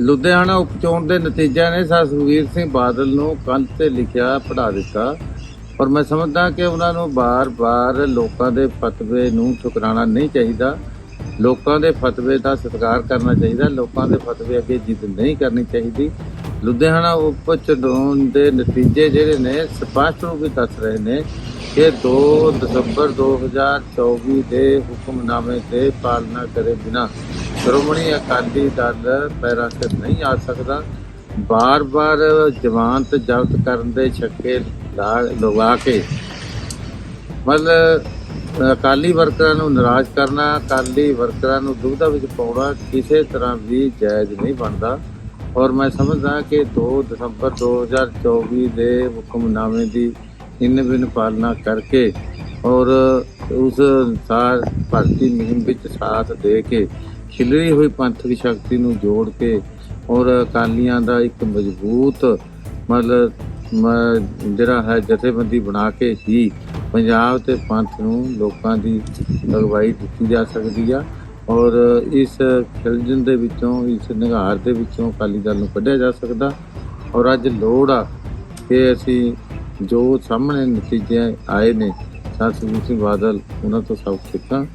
ਲੁਧਿਆਣਾ ਉਪਚੋਣ ਦੇ ਨਤੀਜਿਆਂ ਨੇ ਸਰ ਸੁਖਬੀਰ ਸਿੰਘ ਬਾਦਲ ਨੂੰ ਕੰਧ ਤੇ ਲਿਖਿਆ ਪੜਾ ਦਿੱਤਾ। ਪਰ ਮੈਂ ਸਮਝਦਾ ਕਿ ਉਹਨਾਂ ਨੂੰ ਬਾਰ-ਬਾਰ ਲੋਕਾਂ ਦੇ ਫਤਵੇ ਨੂੰ ਠੁਕਰਾਉਣਾ ਨਹੀਂ ਚਾਹੀਦਾ। ਲੋਕਾਂ ਦੇ ਫਤਵੇ ਦਾ ਸਤਿਕਾਰ ਕਰਨਾ ਚਾਹੀਦਾ। ਲੋਕਾਂ ਦੇ ਫਤਵੇ ਅੱਗੇ ਜਿੱਦ ਨਹੀਂ ਕਰਨੀ ਚਾਹੀਦੀ। ਲੁਧਿਆਣਾ ਉਪ ਚੋਣ ਦੇ ਨਤੀਜੇ ਜਿਹੜੇ ਨੇ, ਸਪਸ਼ਟ ਰੂਪ ਵਿੱਚ ਦੱਸ ਰਹੇ ਨੇ ਕਿ 2 ਦਸੰਬਰ 2024 ਦੇ ਹੁਕਮਨਾਮੇ ਤੇ ਪਾਲਣਾ ਕਰੇ ਬਿਨਾ ਸ਼੍ਰੋਮਣੀ ਅਕਾਲੀ ਦਲ ਪੈਰਾਂ ਤੇ ਨਹੀਂ ਆ ਸਕਦਾ। ਬਾਰ-ਬਾਰ ਜ਼ਮਾਨਤ ਜ਼ਬਤ ਕਰਨ ਦੇ ਛੱਕੇ ਲਾ ਲਵਾ ਕੇ ਮਤਲਬ ਅਕਾਲੀ ਵਰਕਰਾਂ ਨੂੰ ਨਾਰਾਜ਼ ਕਰਨਾ, ਅਕਾਲੀ ਵਰਕਰਾਂ ਨੂੰ ਦੁਬਿਧਾ ਵਿੱਚ ਪਾਉਣਾ ਕਿਸੇ ਤਰ੍ਹਾਂ ਵੀ ਜਾਇਜ਼ ਨਹੀਂ ਬਣਦਾ। ਔਰ ਮੈਂ ਸਮਝਦਾ ਕਿ 2 ਦਸੰਬਰ 2024 ਦੇ ਹੁਕਮਨਾਮੇ ਦੀ ਇਨ ਬਿਨ ਪਾਲਣਾ ਕਰਕੇ ਔਰ ਉਸ ਅਨੁਸਾਰ ਭਰਤੀ ਮੁਹਿੰਮ ਵਿੱਚ ਸਾਥ ਦੇ ਕੇ ਖਿਲਰੀ ਹੋਈ ਪੰਥਕ ਸ਼ਕਤੀ ਨੂੰ ਜੋੜ ਕੇ ਔਰ ਅਕਾਲੀਆਂ ਦਾ ਇੱਕ ਮਜ਼ਬੂਤ ਮਤਲਬ ਮ- ਜਿਹੜਾ ਹੈ ਜਥੇਬੰਦੀ ਬਣਾ ਕੇ ਹੀ ਪੰਜਾਬ ਤੇ ਪੰਥ ਨੂੰ ਲੋਕਾਂ ਦੀ ਅਗਵਾਈ ਦਿੱਤੀ ਜਾ ਸਕਦੀ ਆ। ਔਰ ਇਸ ਖਿਲਜਣ ਦੇ ਵਿੱਚੋਂ, ਇਸ ਨਿਗਾਰ ਦੇ ਵਿੱਚੋਂ ਅਕਾਲੀ ਦਲ ਨੂੰ ਕੱਢਿਆ ਜਾ ਸਕਦਾ। ਔਰ ਅੱਜ ਲੋੜ ਆ ਕਿ ਅਸੀਂ ਜੋ ਸਾਹਮਣੇ ਨਤੀਜੇ ਆਏ ਨੇ, ਸਤਿ ਸਿੰਘ ਬਾਦਲ, ਉਹਨਾਂ ਤੋਂ ਸਭ ਸਿੱਖਾਂ।